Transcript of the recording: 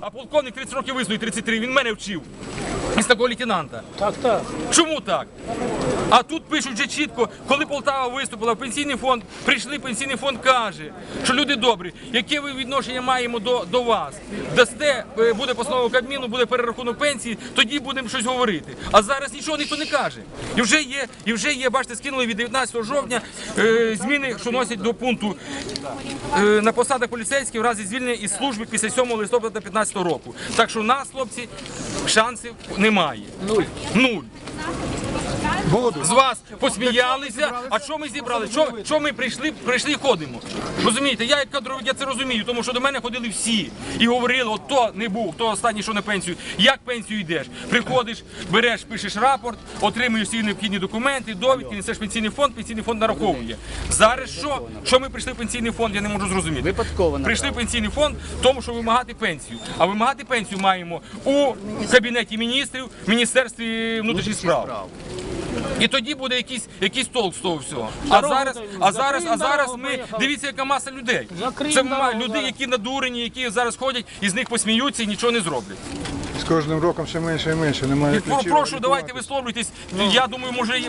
А полковник 30 років визнує 33, він мене вчив. Із такого лейтенанта. Так, так. Чому так? А тут пишуть вже чітко, коли Полтава виступила, пенсійний фонд, прийшли, пенсійний фонд каже, що люди добрі, яке ви відношення маємо до, до вас? Дасте, е, буде постанова Кабміну, буде перерахунок пенсії, тоді будемо щось говорити. А зараз нічого ніхто не каже. І вже є, і вже є, бачите, скинули від 19 жовтня е, зміни, що носять до пункту е, на посадах поліцейських в разі звільнення із служби після 7 листопада 2015 року. Так що у нас, хлопці, шансів немає. Нуль. Нуль. З вас посміялися. А що ми зібрали? Що, що ми прийшли, прийшли і ходимо? Розумієте, я як кадровик, я це розумію, тому що до мене ходили всі і говорили, от хто не був, хто останній, що на пенсію, як пенсію йдеш. Приходиш, береш, пишеш рапорт, отримуєш всі необхідні документи, довідки, несеш пенсійний фонд, пенсійний фонд нараховує. Зараз що? Що ми прийшли в пенсійний фонд, я не можу зрозуміти. Випадково. Прийшли в пенсійний фонд, тому що вимагати пенсію. А вимагати пенсію маємо у кабінеті міністрів, міністерстві внутрішніх справ. І тоді буде якийсь, якийсь толк з того всього. А зараз, а зараз, а зараз ми дивіться, яка маса людей. Це люди, які надурені, які зараз ходять і з них посміються і нічого не зроблять. З кожним роком все менше і менше. Немає І ключів. прошу, давайте висловлюйтесь. Я думаю, може.